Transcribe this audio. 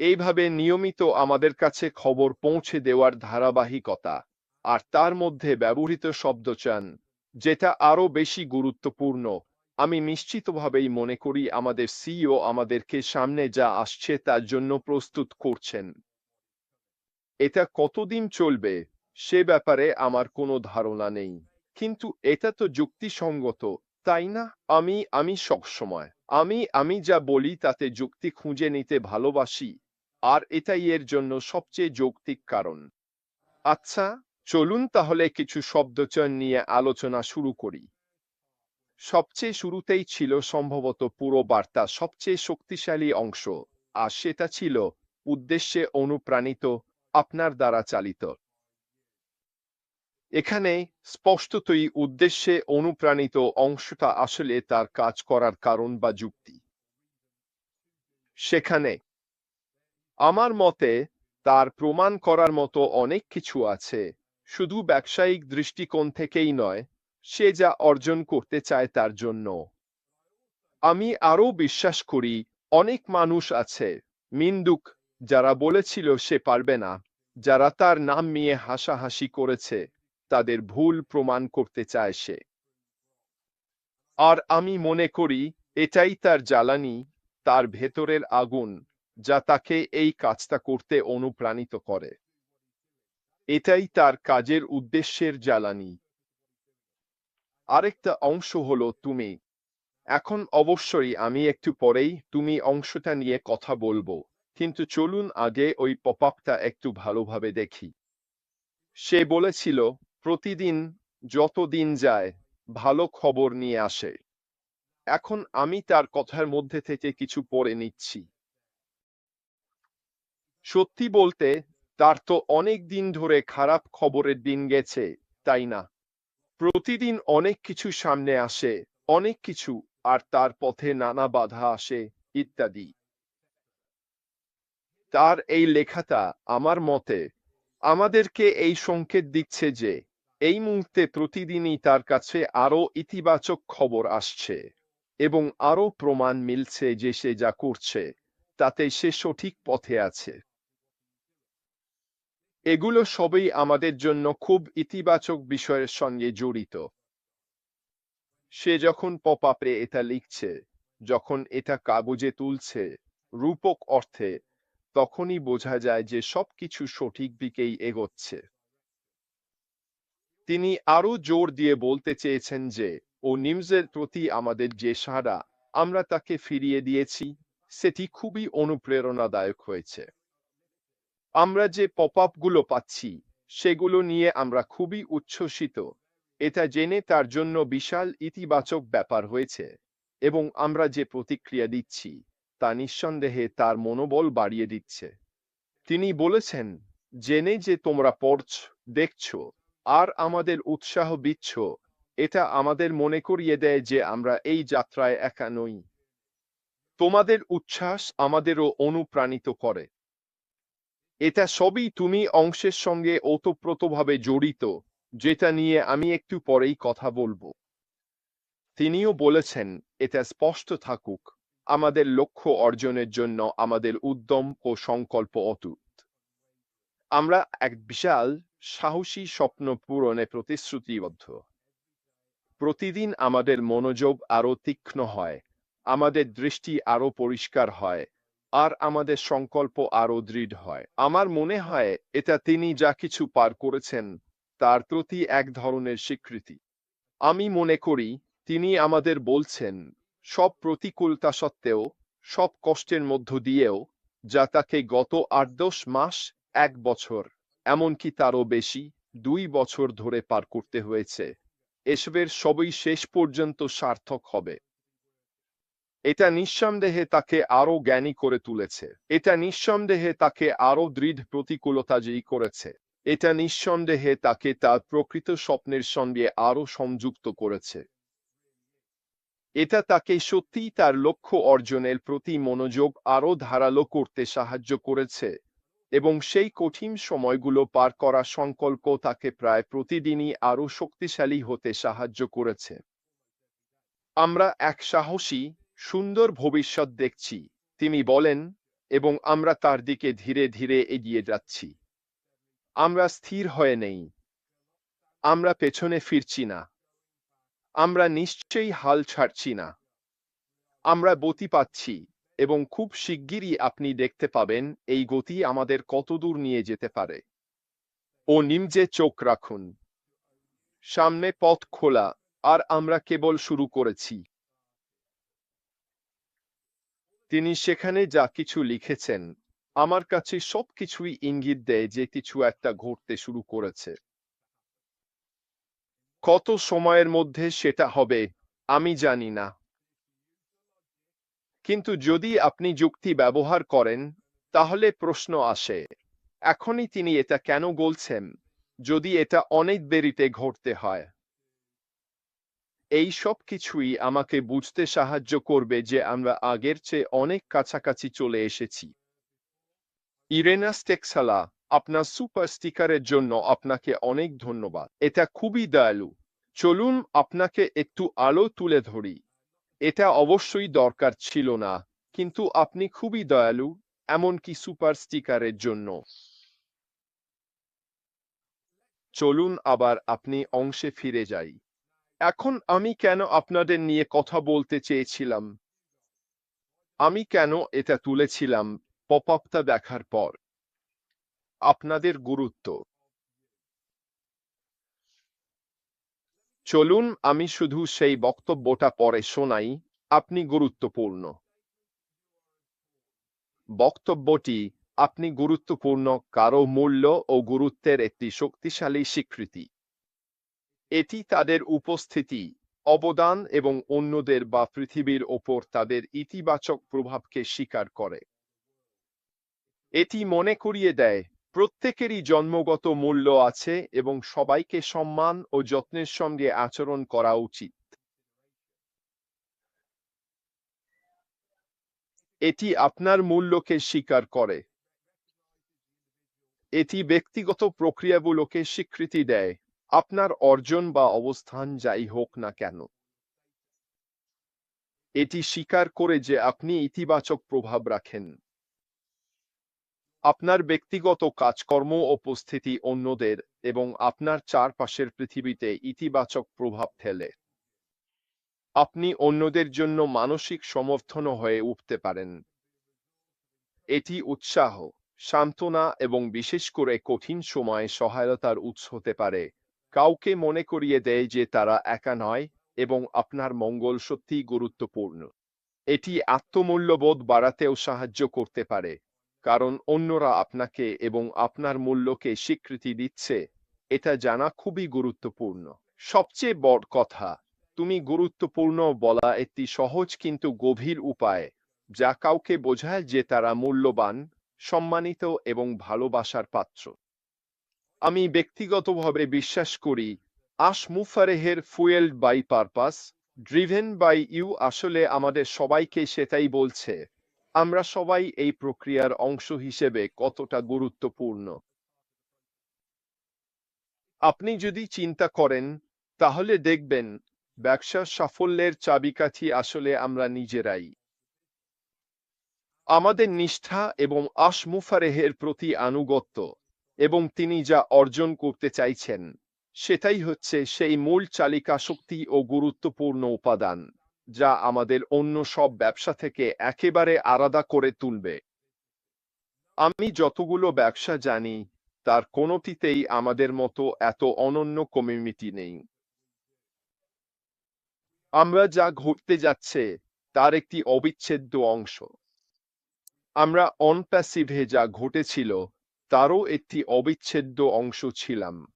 এইভাবে নিয়মিত আমাদের কাছে খবর পৌঁছে দেওয়ার ধারাবাহিকতা আর তার মধ্যে ব্যবহৃত শব্দচয়ন যেটা আরও বেশি গুরুত্বপূর্ণ। আমি নিশ্চিতভাবেই মনে করি আমাদের সিইও আমাদেরকে সামনে যা আসছে তার জন্য প্রস্তুত করছেন। এটা কতদিন চলবে, সে ব্যাপারে আমার কোনো ধারণা নেই। কিন্তু এটা তো যুক্তিসঙ্গত, তাই না? আমি আমি সবসময়, আমি আমি যা বলি তাতে যুক্তি খুঁজে নিতে ভালোবাসি। আর এটাই এর জন্য সবচেয়ে যৌক্তিক কারণ। আচ্ছা চলুন তাহলে কিছু শব্দচয়ন নিয়ে আলোচনা শুরু করি। সবচেয়ে শুরুতেই ছিল সম্ভবত পুরো বার্তা সবচেয়ে শক্তিশালী অংশ, আর সেটা ছিল উদ্দেশ্যে অনুপ্রাণিত, আপনার দ্বারা চালিত। এখানে স্পষ্টতই উদ্দেশ্যে অনুপ্রাণিত অংশটা আসলে তার কাজ করার কারণ বা যুক্তি। সেখানে আমার মতে, তার প্রমাণ করার মতো অনেক কিছু আছে। শুধু ব্যবসায়িক দৃষ্টিকোণ থেকেই নয়, সে যা অর্জন করতে চায় তার জন্য। আমি আরও বিশ্বাস করি, অনেক মানুষ আছে, মিন্দুক, যারা বলেছিল সে পারবে না, যারা তার নাম নিয়ে হাসাহাসি করেছে, তাদের ভুল প্রমাণ করতে চায় সে। আর আমি মনে করি, এটাই তার জ্বালানি, তার ভেতরের আগুন। যা তাকে এই কাজটা করতে অনুপ্রাণিত করে। এটাই তার কাজের উদ্দেশ্যের জ্বালানি। আরেকটা অংশ হলো তুমি। এখন অবশ্যই আমি একটু পরেই তুমি অংশটা নিয়ে কথা বলব। কিন্তু চলুন আগে ওই পপাপটা একটু ভালোভাবে দেখি। সে বলেছিল, প্রতিদিন যত দিন যায়, ভালো খবর নিয়ে আসে। এখন আমি তার কথার মধ্যে থেকে কিছু পড়ে নিচ্ছি। সত্যি বলতে, তার তো অনেক দিন ধরে খারাপ খবরের দিন গেছে, তাই না? প্রতিদিন অনেক কিছু সামনে আসে, অনেক কিছু, আর তার পথে নানা বাধা আসে, ইত্যাদি। তার এই লেখাটা আমার মতে, আমাদেরকে এই সংকেত দিচ্ছে যে, এই মুহূর্তে প্রতিদিনই তার কাছে আরও ইতিবাচক খবর আসছে, এবং আরও প্রমাণ মিলছে যে সে যা করছে, তাতে সে সঠিক পথে আছে। এগুলো সবই আমাদের জন্য খুব ইতিবাচক বিষয়ের সঙ্গে জড়িত। সে যখন পপ আপে এটা লিখছে, যখন এটা কাগজে তুলছে, রূপক অর্থে, তখনই বোঝা যায় যে সবকিছু সঠিক দিকেই এগোচ্ছে। তিনি আরও জোর দিয়ে বলতে চেয়েছেন যে, ও নিউজের প্রতি আমাদের যে সাড়া, আমরা তাকে ফিরিয়ে দিয়েছি, সেটি খুবই অনুপ্রেরণাদায়ক হয়েছে। আমরা যে পপগুলো পাচ্ছি, সেগুলো নিয়ে আমরা খুবই উচ্ছ্বসিত। এটা জেনে তার জন্য বিশাল ইতিবাচক ব্যাপার হয়েছে এবং আমরা যে প্রতিক্রিয়া দিচ্ছি, তা নিঃসন্দেহে তার মনোবল বাড়িয়ে দিচ্ছে। তিনি বলেছেন, জেনে যে তোমরা পড়ছ, দেখছ, আর আমাদের উৎসাহ দিচ্ছ, এটা আমাদের মনে করিয়ে দেয় যে আমরা এই যাত্রায় একা নই। তোমাদের উচ্ছ্বাস আমাদেরও অনুপ্রাণিত করে। এটা সবই তুমি অংশের সঙ্গে ওতপ্রোতভাবে জড়িত, যেটা নিয়ে আমি একটু পরেই কথা বলব। তিনিও বলেছেন, এটা স্পষ্ট থাকুক, আমাদের লক্ষ্য অর্জনের জন্য আমাদের উদ্যম ও সংকল্প অটুট। আমরা এক বিশাল, সাহসী স্বপ্ন পূরণে প্রতিশ্রুতিবদ্ধ। প্রতিদিন আমাদের মনোযোগ আরও তীক্ষ্ণ হয়, আমাদের দৃষ্টি আরও পরিষ্কার হয় আর আমাদের সংকল্প আরও দৃঢ় হয়। আমার মনে হয় এটা তিনি যা কিছু পার করেছেন তার প্রতি এক ধরনের স্বীকৃতি। আমি মনে করি তিনি আমাদের বলছেন, সব প্রতিকূলতা সত্ত্বেও, সব কষ্টের মধ্য দিয়েও, যা তাকে গত আট দশ মাস, এক বছর, এমনকি তারও বেশি, দুই বছর ধরে পার করতে হয়েছে। এসবের সবই শেষ পর্যন্ত সার্থক হবে। এটা নিঃসন্দেহে তাকে আরও জ্ঞানী করে তুলেছে। এটা নিঃসন্দেহে তাকে আরও দৃঢ় প্রতিকূলতা জয়ী করেছে। এটা নিঃসন্দেহে তাকে তার প্রকৃত স্বপ্নের সঙ্গে আরও সংযুক্ত করেছে। এটা তাকে সত্যিই তার লক্ষ্য অর্জনের প্রতি মনোযোগ আরও ধারালো করতে সাহায্য করেছে এবং সেই কঠিন সময়গুলো পার করা সংকল্প তাকে প্রায় প্রতিদিনই আরও শক্তিশালী হতে সাহায্য করেছে। আমরা এক সাহসী সুন্দর ভবিষ্যৎ দেখছি, তিনি বলেন, এবং আমরা তার দিকে ধীরে ধীরে এগিয়ে যাচ্ছি। আমরা স্থির হয়ে নেই। আমরা পেছনে ফিরছি না। আমরা নিশ্চয়ই হাল ছাড়ছি না। আমরা গতি পাচ্ছি, এবং খুব শিগগিরই আপনি দেখতে পাবেন এই গতি আমাদের কতদূর নিয়ে যেতে পারে। ও নিমজে চোখ রাখুন। সামনে পথ খোলা, আর আমরা কেবল শুরু করেছি। তিনি সেখানে যা কিছু লিখেছেন, আমার কাছে সবকিছুই ইঙ্গিত দেয় যে কিছু একটা ঘটতে শুরু করেছে। কত সময়ের মধ্যে সেটা হবে, আমি জানি না। কিন্তু যদি আপনি যুক্তি ব্যবহার করেন, তাহলে প্রশ্ন আসে, এখনই তিনি এটা কেন বলছেন যদি এটা অনেক দেরিতে ঘটতে হয়? এই সব কিছুই আমাকে বুঝতে সাহায্য করবে যে আমরা আগের চেয়ে অনেক কাছাকাছি চলে এসেছি। ইরেনাস টেক্সালা আপনার সুপার স্টিকারের জন্য আপনাকে অনেক ধন্যবাদ। এটা খুবই দয়ালু। চলুন আপনাকে একটু আলো তুলে ধরি। এটা অবশ্যই দরকার ছিল না, কিন্তু আপনি খুবই দয়ালু, এমনকি সুপার স্টিকারের জন্য। চলুন আবার আপনি অংশে ফিরে যাই। এখন আমি কেন আপনাদের নিয়ে কথা বলতে চেয়েছিলাম? আমি কেন এটা তুলেছিলাম পপ আপটা দেখার পর? আপনাদের গুরুত্ব। চলুন আমি শুধু সেই বক্তব্যটা পরে শোনাই, আপনি গুরুত্বপূর্ণ। বক্তব্যটি, আপনি গুরুত্বপূর্ণ কারও মূল্য ও গুরুত্বের একটি শক্তিশালী স্বীকৃতি। এটি তাদের উপস্থিতি, অবদান এবং অন্যদের বা পৃথিবীর ওপর তাদের ইতিবাচক প্রভাবকে স্বীকার করে। এটি মনে করিয়ে দেয়, প্রত্যেকেরই জন্মগত মূল্য আছে এবং সবাইকে সম্মান ও যত্নের সঙ্গে আচরণ করা উচিত। এটি আপনার মূল্যকে স্বীকার করে। এটি ব্যক্তিগত প্রক্রিয়াগুলোকে স্বীকৃতি দেয়। আপনার অর্জন বা অবস্থান যাই হোক না কেন, এটি স্বীকার করে যে আপনি ইতিবাচক প্রভাব রাখেন। আপনার ব্যক্তিগত কাজকর্ম উপস্থিতি অন্যদের এবং আপনার চারপাশের পৃথিবীতে ইতিবাচক প্রভাব ফেলে। আপনি অন্যদের জন্য মানসিক সমর্থন হয়ে উঠতে পারেন। এটি উৎসাহ, সান্ত্বনা এবং বিশেষ করে কঠিন সময়ে সহায়তার উৎস হতে পারে। কাউকে মনে করিয়ে দেয় যে তারা একা নয় এবং আপনার মঙ্গল সত্যিই গুরুত্বপূর্ণ। এটি আত্মমূল্যবোধ বাড়াতেও সাহায্য করতে পারে, কারণ অন্যরা আপনাকে এবং আপনার মূল্যকে স্বীকৃতি দিচ্ছে, এটা জানা খুবই গুরুত্বপূর্ণ। সবচেয়ে বড় কথা, তুমি গুরুত্বপূর্ণ বলা একটি সহজ কিন্তু গভীর উপায়, যা কাউকে বোঝায় যে তারা মূল্যবান, সম্মানিত এবং ভালোবাসার পাত্র। আমি ব্যক্তিগতভাবে বিশ্বাস করি আশ মুফারেহের fuel by purpose, driven by you আসলে আমাদের সবাইকে সেটাই বলছে, আমরা সবাই এই প্রক্রিয়ার অংশ হিসেবে কতটা গুরুত্বপূর্ণ। আপনি যদি চিন্তা করেন, তাহলে দেখবেন ব্যবসার সাফল্যের চাবিকাঠি আসলে আমরা নিজেরাই। আমাদের নিষ্ঠা এবং আশমুফারেহের প্রতি আনুগত্য এবং তিনি যা অর্জন করতে চাইছেন, সেটাই হচ্ছে সেই মূল চালিকা শক্তি ও গুরুত্বপূর্ণ উপাদান, যা আমাদের অন্য সব ব্যবসা থেকে একেবারে আলাদা করে তুলবে। আমি যতগুলো ব্যবসা জানি, তার কোনোটিতেই আমাদের মতো এত অনন্য কমিউনিটি নেই। আমরা যা ঘটতে যাচ্ছে, তার একটি অবিচ্ছেদ্য অংশ। আমরা অনপ্যাসিভে যা ঘটেছিল তারও একটি অবিচ্ছেদ্য অংশ ছিলাম।